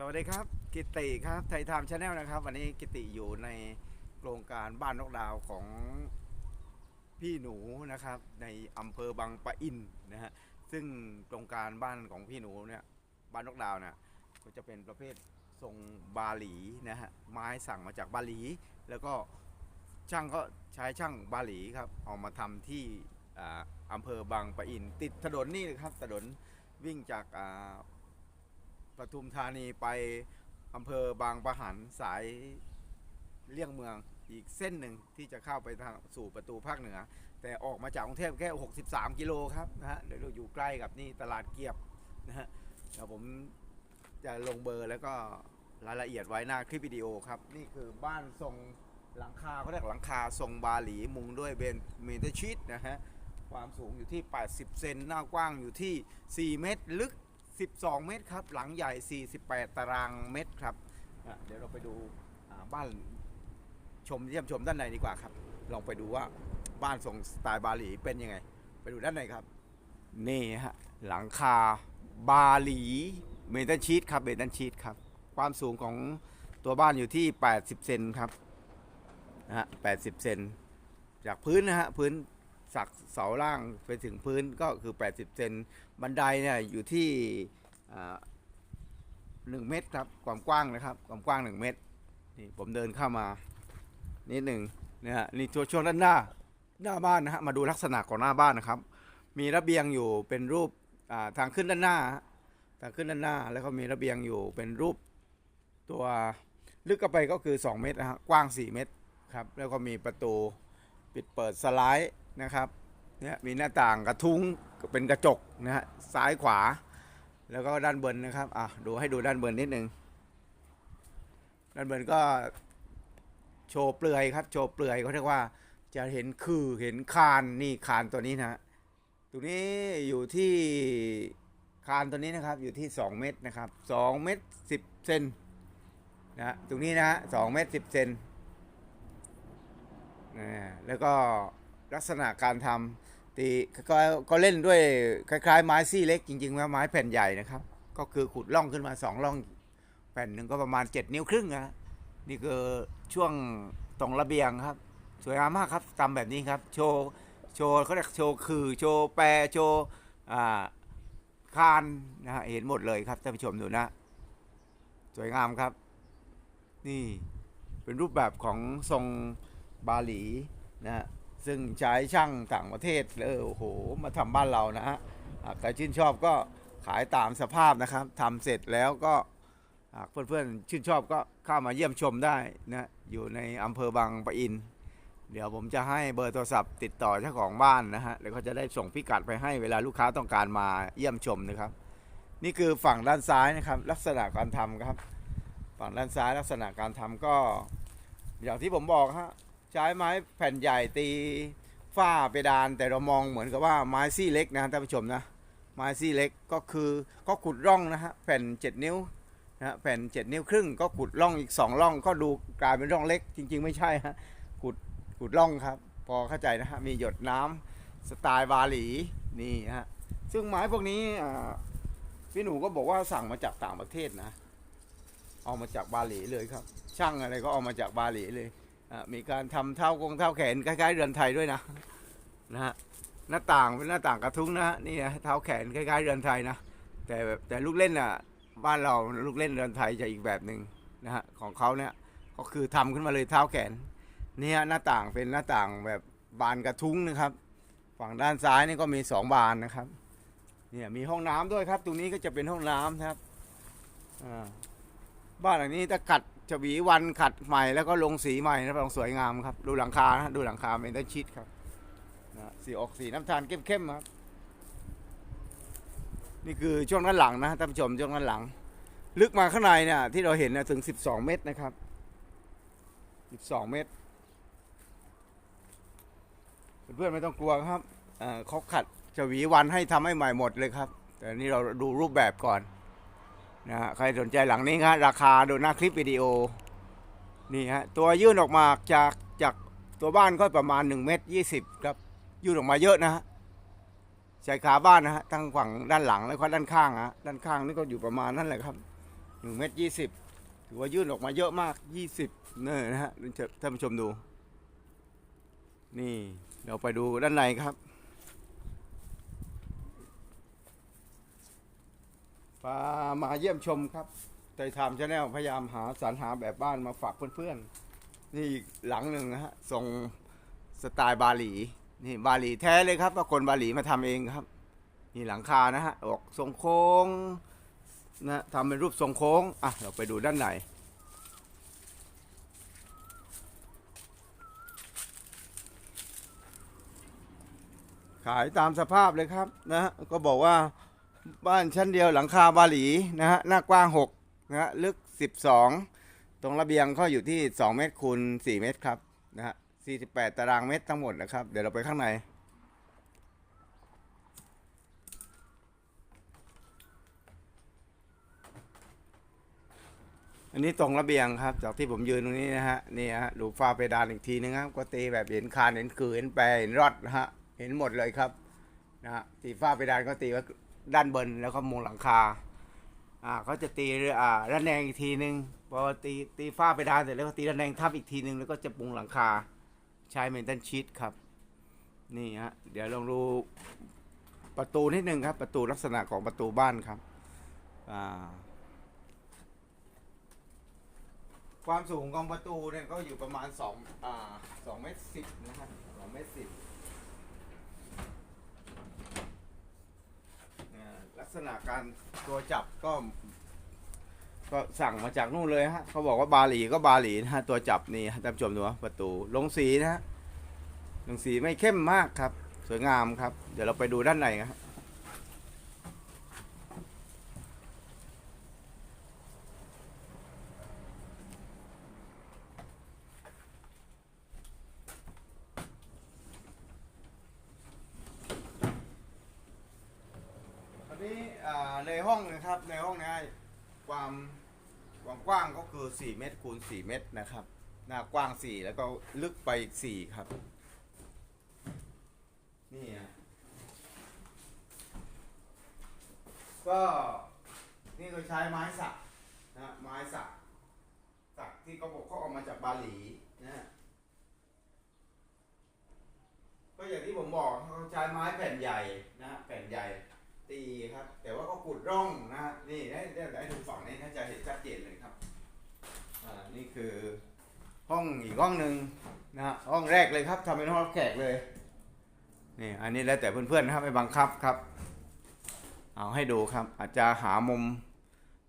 สวัสดีครับ กิติครับไทยไทม์ชาแนลนะครับ วันนี้กิติอยู่ในโครงการบ้านนกดาวของพี่หนูนะครับ ในอำเภอบางปะอินนะฮะซึ่งโครงการบ้านของพี่หนูเนี่ยบ้านนกดาวเนี่ยก็จะเป็นประเภททรงบาหลีนะฮะไม้สั่งมาจากบาหลี แล้วก็ช่างก็ใช้ช่างบาหลีครับเอามาทำที่อ่าอำเภอบางปะอิน ติดถนนนี่เลยครับถนนวิ่งจากอ่า ปทุมธานีไปอำเภอบางปะหันสายเลี่ยงเมืองอีกเส้นหนึ่งที่จะเข้าไปทางสู่ประตูภาคเหนือ แต่ออกมาจากกรุงเทพแค่ 63 กิโลครับนะฮะเดี๋ยวเราอยู่ใกล้กับนี่ตลาดเกียบนะฮะเดี๋ยวผมจะลงเบอร์แล้วก็รายละเอียดไว้หน้าคลิปวิดีโอครับ นี่คือบ้านทรงหลังคาเขาเรียกหลังคาทรงบาหลีมุงด้วยเบนเมทชีตนะฮะความสูงอยู่ที่ 80 เซนหน้ากว้างอยู่ที่ 4 เมตรลึก 12 เมตรครับ หลังใหญ่ 48 ตารางเมตรครับอะเดี๋ยวเราไปดูอ่าบ้านชมเยี่ยมชมด้านในดีกว่าครับ ลองไปดูว่าบ้านทรงสไตล์บาหลีเป็นยังไง ไปดูด้านในครับ นี่ฮะหลังคาบาหลีเมทัลชีตครับเมทัลชีตครับ ความสูงของตัวบ้านอยู่ที่ 80 เซนครับนะฮะ80 เซน จากพื้นนะฮะพื้น สักเสาล่างไปถึงพื้นก็คือ 80 เซนบันไดเนี่ยอยู่ที่หนึ่งเมตรครับความกว้างนะครับ ความกว้างหนึ่งเมตรนี่ผมเดินเข้ามานิดหนึ่งนะฮะนี่ตัวช่วงด้านหน้าหน้าบ้านนะฮะมาดูลักษณะของหน้าบ้านนะครับ มีระเบียงอยู่เป็นรูปาทางขึ้นด้านหน้าฮะทางขึ้นด้านหน้า แล้วก็มีระเบียงอยู่เป็นรูปตัวลึกเข้าไปก็คือ 2 เมตรนะฮะกว้าง 4 เมตรครับแล้วก็มีประตูปิดเปิดสไลด์ นะครับเนี่ยมีหน้าต่างกระทุ้งเป็นกระจกนะฮะซ้ายขวา แล้วก็ด้านบนนะครับอะดูให้ดูด้านบนนิดนึงด้านบนก็โชว์เปลือยครับ โชว์เปลือยเขาเรียกว่าจะเห็นคือเห็นคานนี่คานตัวนี้นะฮะตรงนี้อยู่ที่คานตัวนี้นะครับอยู่ที่ 2 เมตรนะครับ2เมตร10เซนนะฮะตรงนี้นะฮะ2เมตร10เซนนะแล้วก็ ลักษณะการทำตีก็ก็เล่นด้วยคล้ายๆ ไม้ซี่เล็กจริงๆแล้วไม้แผ่นใหญ่นะครับ ก็คือขุดร่องขึ้นมาสองร่อง แผ่นหนึ่งก็ประมาณ 7 นิ้วครึ่งนะนี่คือช่วงตรงระเบียงครับ สวยงามมากครับทำแบบนี้ครับ โชว์โชว์เขาเรียกโชว์คือโชว์แปรโชว์อ่าคานนะฮะเห็นหมดเลยครับท่านผู้ชมดูนะ สวยงามครับ นี่เป็นรูปแบบของทรงบาหลีนะฮะ ซึ่งใช้ช่างต่างประเทศเออโอ้โหมาทำบ้านเรานะฮะใครชื่นชอบก็ขายตามสภาพนะครับทำเสร็จแล้วก็หากเพื่อนๆชื่นชอบก็เข้ามาเยี่ยมชมได้นะอยู่ในอำเภอบางปะอิน เดี๋ยวผมจะให้เบอร์โทรศัพท์ติดต่อเจ้าของบ้านนะฮะแล้วก็จะได้ส่งพิกัดไปให้เวลาลูกค้าต้องการมาเยี่ยมชมนะครับ นี่คือฝั่งด้านซ้ายนะครับ ลักษณะการทำครับ ฝั่งด้านซ้ายลักษณะการทำก็ อย่างที่ผมบอกฮะ ใช้ไม้แผ่นใหญ่ตีฝ้าเพดาน แต่เรามองเหมือนกับว่าไม้ซี่เล็กนะท่านผู้ชมนะไม้ซี่เล็กก็คือก็ขุดร่องนะฮะแผ่น 7 นิ้วนะฮะแผ่น 7 นิ้วครึ่ง ก็ขุดร่องอีก 2 ร่อง ก็ดูกลายเป็นร่องเล็ก จริง ๆ ไม่ใช่ฮะขุดขุดร่องครับ พอเข้าใจนะฮะมีหยดน้ำสไตล์บาหลีนี่ฮะซึ่งไม้พวกนี้พี่หนูก็บอกว่าสั่งมาจากต่างประเทศนะ เอามาจากบาหลีเลยครับ ช่างอะไรก็เอามาจากบาหลีเลย มีการทำเท่ากงเท่าแขนคล้ายๆเรือนไทยด้วยนะนะฮะหน้าต่างเป็นหน้าต่างกระทุ้งนะฮะนี่นะเท้าแขนคล้ายๆเรือนไทยนะแต่แต่ลูกเล่นอะบ้านเราลูกเล่นเรือนไทยจะอีกแบบหนึ่งนะฮะของเขาเนี่ยก็คือทำขึ้นมาเลยเท้าแขนนี่ฮะหน้าต่างเป็นหน้าต่างแบบบานกระทุ้งนะครับ ฝั่งด้านซ้ายนี่ก็มีสองบานนะครับเนี่ยมีห้องน้ำด้วยครับ ตรงนี้ก็จะเป็นห้องน้ำครับบ้านหลังนี้ถ้ากัด ฉวีวันขัดใหม่แล้วก็ลงสีใหม่นะลองสวยงามครับ ดูหลังคานะดูหลังคาเป็นต้นชิดครับนะสีออกสีน้ำตาลเข้มๆครับ นี่คือช่วงด้านหลังนะท่านผู้ชมช่วงด้านหลัง ลึกมาข้างในเนี่ยที่เราเห็นนะถึง 12 เมตรนะครับ 12 เมตร เพื่อนๆไม่ต้องกลัวครับเอ่อเขาขัดฉวีวันให้ทำให้ใหม่หมดเลยครับ แต่นี่เราดูรูปแบบก่อน นะใครสนใจหลังนี้ครับราคาดูหน้าคลิปวิดีโอนี่ฮะตัวยื่นออกมาจากจากตัวบ้านก็ประมาณ1เมตร20ครับยื่นออกมาเยอะนะฮะชายขาบ้านนะฮะทั้งฝั่งด้านหลังแล้วก็ด้านข้างฮะด้านข้างนี่ก็อยู่ประมาณนั่นแหละครับหนึ่งเมตรยี่สิบถือว่ายื่นออกมาเยอะมากยี่สิบเนี่ยนะฮะท่านผู้ชมดู นี่เราไปดูด้านในครับ พามาเยี่ยมชมครับไทยทามชาแนลพยายามหาสรรหาแบบบ้านมาฝากเพื่อนๆ นี่อีกหลังหนึ่งนะฮะทรงสไตล์บาหลี นี่บาหลีแท้เลยครับว่าคนบาหลีมาทำเองครับ นี่หลังคานะฮะออกทรงโค้งนะทำเป็นรูปทรงโค้ง อะ เราไปดูด้านในขายตามสภาพเลยครับนะก็บอกว่า บ้านชั้นเดียวหลังคาบาหลีนะฮะหน้ากว้าง6นะฮะลึก 12 ตรงระเบียงก็อยู่ที่ 2 เมตรคูณ4เมตรครับนะฮะ48 ตารางเมตรทั้งหมดนะครับ เดี๋ยวเราไปข้างในอันนี้ตรงระเบียงครับ จากที่ผมยืนตรงนี้นะฮะนี่ฮะดูฟ้าเพดานอีกทีนึงครับก็ตีแบบเห็นคานเห็นคือเห็นแปรเห็นรอดนะฮะเห็นหมดเลยครับนะฮะตีฟ้าเพดานก็ตีว่า ด้านบนแล้วก็มุงหลังคา อ่าเขาจะตีอ่าระแนงอีกทีหนึ่งพอตีตีฝ้าไปดานเสร็จแล้วก็ตีระแนงทับอีกทีหนึ่งแล้วก็จะมุงหลังคาใช้เมนตันชีตครับ นี่ฮะเดี๋ยวลองดูประตูนิดนึงครับ ประตูลักษณะของประตูบ้านครับอ่าความสูงของประตูเนี่ยก็อยู่ประมาณ2อ่า2เมตร10นะฮะสบ2เมตร10 กษณะการตัวจับก็ ก็สั่งมาจากนู่นเลยฮะเขาบอกว่าบาหลีก็บาหลีนะฮะตัวจับนี่ท่านผู้ชมดูประตูลงสีนะฮะลงสีไม่เข้มมากครับ สวยงามครับ เดี๋ยวเราไปดูด้านในครับ อันนี้ อ่าในห้องนะครับในห้องนี้ความความกว้างก็คือ 4 เมตรคูณ 4 เมตรนะครับ หน้ากว้าง 4 แล้วก็ลึกไปอีก 4 ครับ นี่ฮะก็นี่ก็ใช้ไม้สักนะไม้สักสักที่เขาบอกเขาเอามาจากบาหลีนะฮะก็อย่างที่ผมบอกเขาใช้ไม้แผ่นใหญ่นะฮะแผ่นใหญ่ ตีครับ แต่ว่า ก็ขุดร่องนะฮะนี่ได้ได้ได้ดูฝั่งนี้น่าจะเห็นชัดเจนเลยครับอ่านี่คือห้องอีกห้องหนึ่งนะฮะห้องแรกเลยครับทำเป็นห้องรับแขกเลยนี่อันนี้แล้วแต่เพื่อนๆนะครับไม่บังคับครับ เอาให้ดูครับ อาจจะหามุม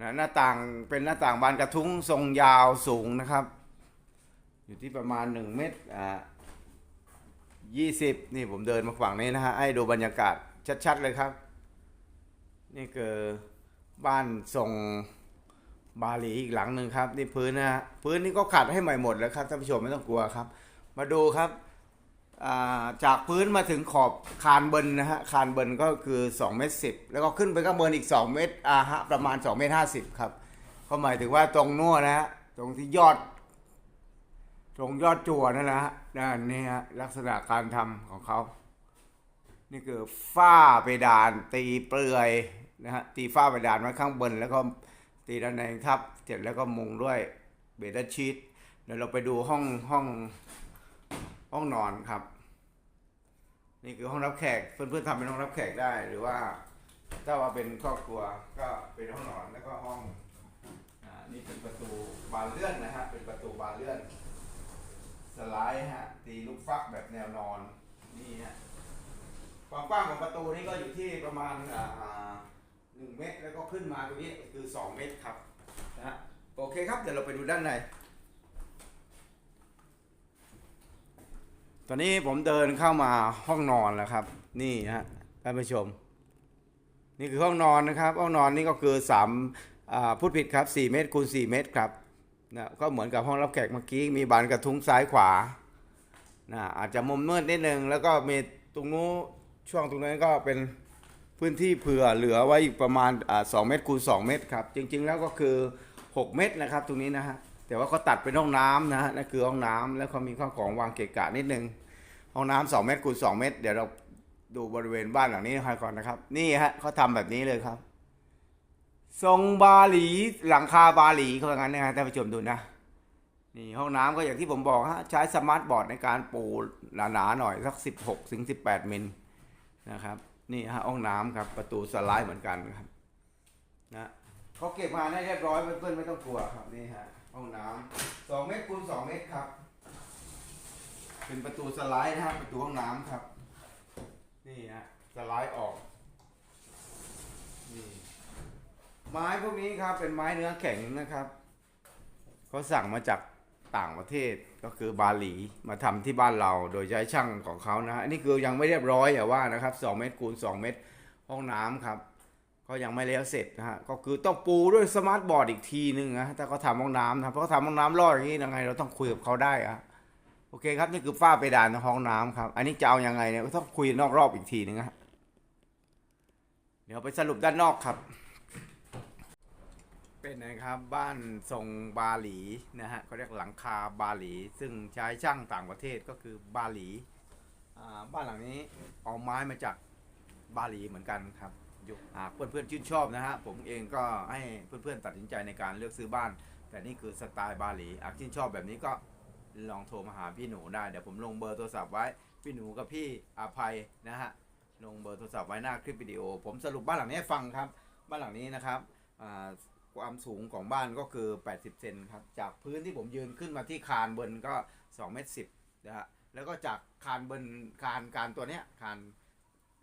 นะหน้าต่างเป็นหน้าต่างบานกระทุ้งทรงยาวสูงนะครับ อยู่ที่ประมาณ 1 เมตรอ่า20นี่ผมเดินมาฝั่งนี้นะฮะให้ดูบรรยากาศชัดๆเลยครับ นี่คือบ้านทรงบาหลีอีกหลังหนึ่งครับนี่พื้นนะฮะพื้นนี่ก็ขัดให้ใหม่หมดแล้วครับท่านผู้ชมไม่ต้องกลัวครับ มาดูครับาจากพื้นมาถึงขอบคานเบินนะฮะคานเบินก็คือ2เมตรสิแล้วก็ขึ้นไปข้างบนอีก 2 เมตรอ่าฮะประมาณ2เมตรห้าสิบครับก็หมายถึงว่าตรงนู่นนะฮะตรงที่ยอด ตรงยอดจั่วนั่นนะฮะด้านนี้ฮะลักษณะการทำของเขา นี่คือฝ้าเพดานตีเปลือย นะฮะตีฝ้าเพดานไว้ข้างบน แล้วก็ตีด้านในทับเสร็จแล้วก็มุงด้วยเบดชีตเดี๋ยวเราไปดูห้องห้องห้องนอนครับ นี่คือห้องรับแขกเพื่อนๆทำเป็นห้องรับแขกได้ หรือว่าถ้าว่าเป็นครอบครัวก็เป็นห้องนอนแล้วก็ห้องอ่านี่เป็นประตูบานเลื่อนนะฮะเป็นประตูบานเลื่อน สไลด์ฮะตีลูกฟักแบบแนวนอนนี่ฮะความกว้างของประตูนี่ก็อยู่ที่ประมาณอ่า หนึ่งเมตร แล้วก็ขึ้นมาตรงนี้คือสองเมตรครับนะฮะโอเคครับเดี๋ยวเราไปดูด้านใน ตอนนี้ผมเดินเข้ามาห้องนอนแล้วครับ นี่ฮะท่านผู้ชม นี่คือห้องนอนนะครับ ห้องนอนนี่ก็คือสามอ่าพูดผิดครับ 4 เมตรคูณ4เมตรครับนะก็เหมือนกับห้องรับแขกเมื่อกี้มีบานกระทุ้งซ้ายขวานะอาจจะมุมมืดนิดนึงแล้วก็มีตรงนู้นช่วงตรงนั้นก็เป็น พื้นที่เผื่อเหลือไว้อีกประมาณสอ่า2เมตรคูณ2เมตรครับ จริง ๆ แล้วก็คือ 6 เมตรนะครับตรงนี้นะฮะแต่ว่าก็ตัดเป็นห้องน้ำนะฮะนั่นคือห้องน้ำแล้วก็มีข้าวของวางเกะกะนิดนึงห้องน้ำสองเมตรคูณสองเมตร เดี๋ยวเราดูบริเวณบ้านหลังนี้ให้ก่อนนะครับ นี่ฮะเขาทำแบบนี้เลยครับ ทรงบาหลีหลังคาบาหลีเขาว่างั้นนะฮะท่านผู้ชมดูนะนี่ห้องน้ำก็อย่างที่ผมบอกฮะใช้สมาร์ทบอร์ดในการปูหนาๆหน่อยสัก 16ถึง18มิลนะครับ นี่ฮะห้องน้ำครับ ประตูสไลด์เหมือนกันครับนะเขาเก็บมาได้เรียบร้อยเพื่อนๆไม่ต้องกลัวครับนี่ฮะห้องน้ำสองเมตรคูณสองเมตรครับ เป็นประตูสไลด์นะครับประตูห้องน้ำครับ นี่ฮะสไลด์ออกนี่ไม้พวกนี้ครับเป็นไม้เนื้อแข็งนะครับเขาสั่งมาจาก ต่างประเทศก็คือบาหลีมาทำที่บ้านเราโดยใช้ช่างของเขานะฮะอันนี่คือยังไม่เรียบร้อยอย่าว่านะครับ2เมตรคูณ2เมตรห้องน้ำครับ ก็ยังไม่แล้วเสร็จนะฮะก็คือต้องปูด้วยสมาร์ทบอร์ดอีกทีนึงนะถ้าเขาทำห้องน้ำนะเพราะเขาทำห้องน้ำรอดอย่างนี้ยังไง เราต้องคุยกับเขาได้อะโอเคครับ นี่คือฝ้าเพดานห้องน้ำครับ อันนี้จะเอายังไงเนี่ยก็ต้องคุยนอกรอบอีกทีนึงนะเดี๋ยวไปสรุปด้านนอกครับ เป็นนะครับบ้านทรงบาหลีนะฮะเขาเรียกหลังคาบาหลี ซึ่งใช้ช่างต่างประเทศก็คือบาหลีอ่าบ้านหลังนี้เอาไม้มาจากบาหลีเหมือนกันครับอยู่หากเพื่อนๆชื่นชอบนะฮะผมเองก็ให้เพื่อนๆตัดสินใจในการเลือกซื้อบ้าน แต่นี่คือสไตล์บาหลีหากชื่นชอบแบบนี้ก็ลองโทรมาหาพี่หนูได้เดี๋ยวผมลงเบอร์โทรศัพท์ไว้พี่หนูกับพี่อภัยนะฮะลงเบอร์โทรศัพท์ไว้หน้าคลิปวิดีโอ ผมสรุปบ้านหลังนี้ให้ฟังครับ บ้านหลังนี้นะครับอ่า ความสูงของบ้านก็คือ 80 เซนครับ จากพื้นที่ผมยืนขึ้นมาที่คานบนก็2เมตร10นะฮะ แล้วก็จากคานบนคานคานตัวเนี้ยคาน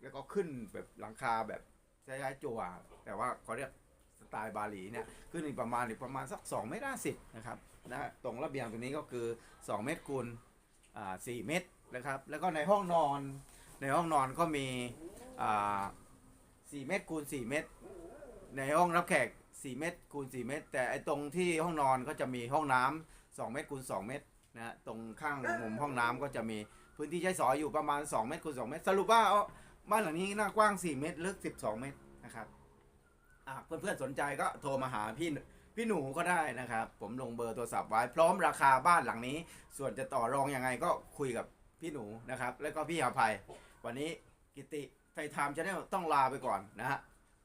แล้วก็ขึ้นแบบหลังคาแบบคล้ายๆจั่วแต่ว่าเขาเรียกสไตล์บาหลีเนี่ยขึ้นอีกประมาณอีกประมาณสัก2เมตร50นะครับนะตรงระเบียงตัวนี้ก็คือ 2 เมตรคูณอ่า4เมตรนะครับ แล้วก็ในห้องนอนในห้องนอนก็มีอ่า4เมตรคูณ4เมตร ในห้องรับแขก 4 เมตรคูณ 4 เมตร แต่ไอ้ตรงที่ห้องนอนก็จะมีห้องน้ำ2เมตรคูณ 2 เมตรนะฮะตรงข้างมุมห้องน้ำก็จะมีพื้นที่ใช้สอยอยู่ประมาณ 2 เมตรคูณ 2 เมตร สรุปว่าเอบ้านหลังนี้หน้ากว้าง 4 เมตรลึก 12 เมตรนะครับอะเพื่อนๆสนใจก็โทรมาหาพี่พี่หนูก็ได้นะครับ ผมลงเบอร์โทรศัพท์ไว้พร้อมราคาบ้านหลังนี้ ส่วนจะต่อรองยังไงก็คุยกับพี่หนูนะครับ แล้วก็พี่อาภัย วันนี้กิติไทยไทม์ชาแนลต้องลาไปก่อนนะฮะ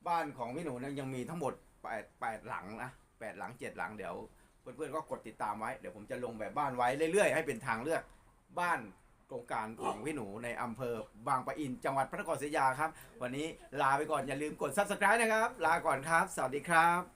บ้านของพี่หนูนี่ยยังมีทั้งหมด แปดแปดหลังนะแปดหลังเจ็ดหลังเดี๋ยว เพื่อนๆก็กดติดตามไว้เดี๋ยวผมจะลงแบบบ้านไว้เรื่อยๆให้เป็นทางเลือกบ้านโครงการของพี่หนูในอำเภอบางปะอิน จังหวัดพระนครศรีอยุธยาครับ วันนี้ลาไปก่อนอย่าลืมกด subscribe นะครับ ลาก่อนครับ สวัสดีครับ